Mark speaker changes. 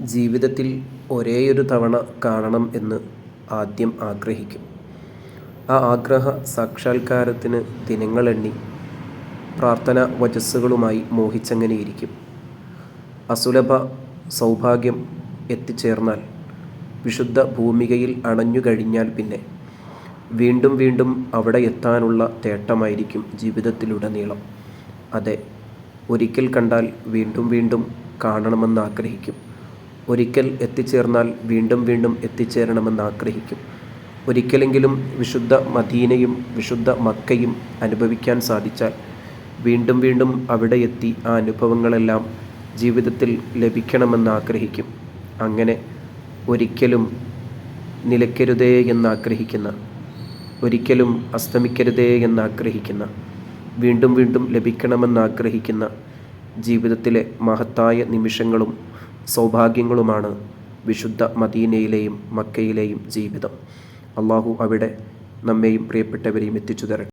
Speaker 1: ജീവിതത്തിൽ ഒരേയൊരു തവണ കാണണം എന്ന് ആദ്യം ആഗ്രഹിക്കും. ആ ആഗ്രഹ സാക്ഷാത്കാരത്തിന് ദിനങ്ങളെണ്ണി പ്രാർത്ഥന വചസ്സുകളുമായി മോഹിച്ചങ്ങനെയിരിക്കും അസുലഭ സൗഭാഗ്യം എത്തിച്ചേർന്നാൽ വിശുദ്ധ ഭൂമികയിൽ അണഞ്ഞു കഴിഞ്ഞാൽ പിന്നെ വീണ്ടും വീണ്ടും അവിടെ എത്താനുള്ള തേട്ടമായിരിക്കും ജീവിതത്തിലുടനീളം. അതെ ഒരിക്കൽ കണ്ടാൽ വീണ്ടും വീണ്ടും കാണണമെന്ന് ആഗ്രഹിക്കും ഒരിക്കൽ എത്തിച്ചേർന്നാൽ വീണ്ടും വീണ്ടും എത്തിച്ചേരണമെന്ന് ആഗ്രഹിക്കും. ഒരിക്കലെങ്കിലും വിശുദ്ധ മദീനയും വിശുദ്ധ മക്കയും അനുഭവിക്കാൻ സാധിച്ചാൽ വീണ്ടും വീണ്ടും അവിടെ എത്തി ആ അനുഭവങ്ങളെല്ലാം ജീവിതത്തിൽ ലഭിക്കണമെന്ന് ആഗ്രഹിക്കും. അങ്ങനെ ഒരിക്കലും നിലയ്ക്കരുതേ എന്നാഗ്രഹിക്കുന്ന ഒരിക്കലും അസ്തമിക്കരുതേ എന്നാഗ്രഹിക്കുന്ന വീണ്ടും വീണ്ടും ലഭിക്കണമെന്നാഗ്രഹിക്കുന്ന ജീവിതത്തിലെ മഹത്തായ നിമിഷങ്ങളും സൗഭാഗ്യങ്ങളുമാണ് വിശുദ്ധ മദീനയിലെയും മക്കയിലെയും ജീവിതം. അള്ളാഹു അവിടെ നമ്മെയും പ്രിയപ്പെട്ടവരെയും എത്തിച്ചു തരട്ടെ